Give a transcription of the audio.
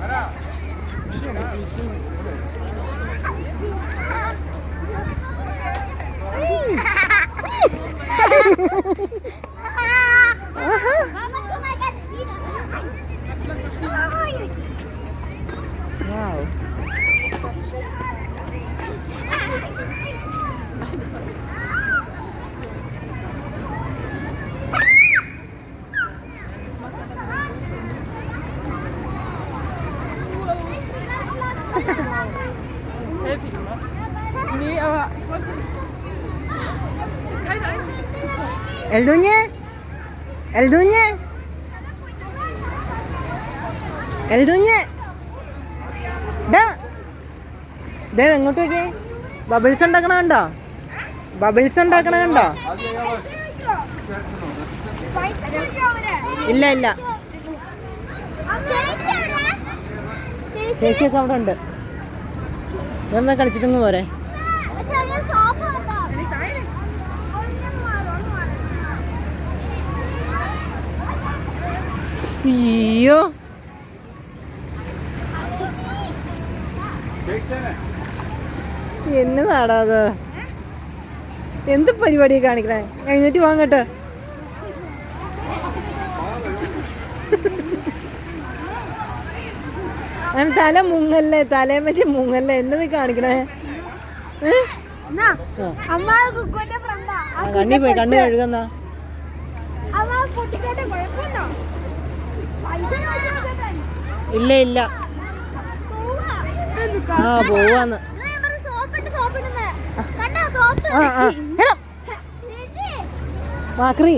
하나. Nee, aber ich wollte keine einzige. എൽദൂഞ്ഞ്? എൽദൂഞ്ഞ്? എൽദൂഞ്ഞ്? ദേ. എങ്ങോട്ട് നോക്കിയേ. Bubbles ഉണ്ടാക്കണ കണ്ടോ? ബബിൾസ് ഉണ്ടാക്കണ കണ്ടോ? ഇല്ല ഇല്ല. ചേച്ചിയൊക്കെ അവിടെ ഉണ്ട്. ഇതൊന്നാ കളിച്ചിട്ടൊന്ന് പോരെ? അയ്യോ. എന്നതാടാ അത്. എന്ത് പരിപാടി കാണിക്കണേ? എഴുന്നേറ്റ് വാങ്ങട്ടെ അങ്ങനെ തല മുങ്ങല്ലേ തലയെ പറ്റി മുങ്ങല്ലേ? എന്നത് കാണിക്കണേ? കണ്ണി പോയി കണ്ണു കഴുകുന്ന. ഇല്ല ഇല്ല. ആ പോവാന്ന്. ആ ആ. എടാ മാക്രി.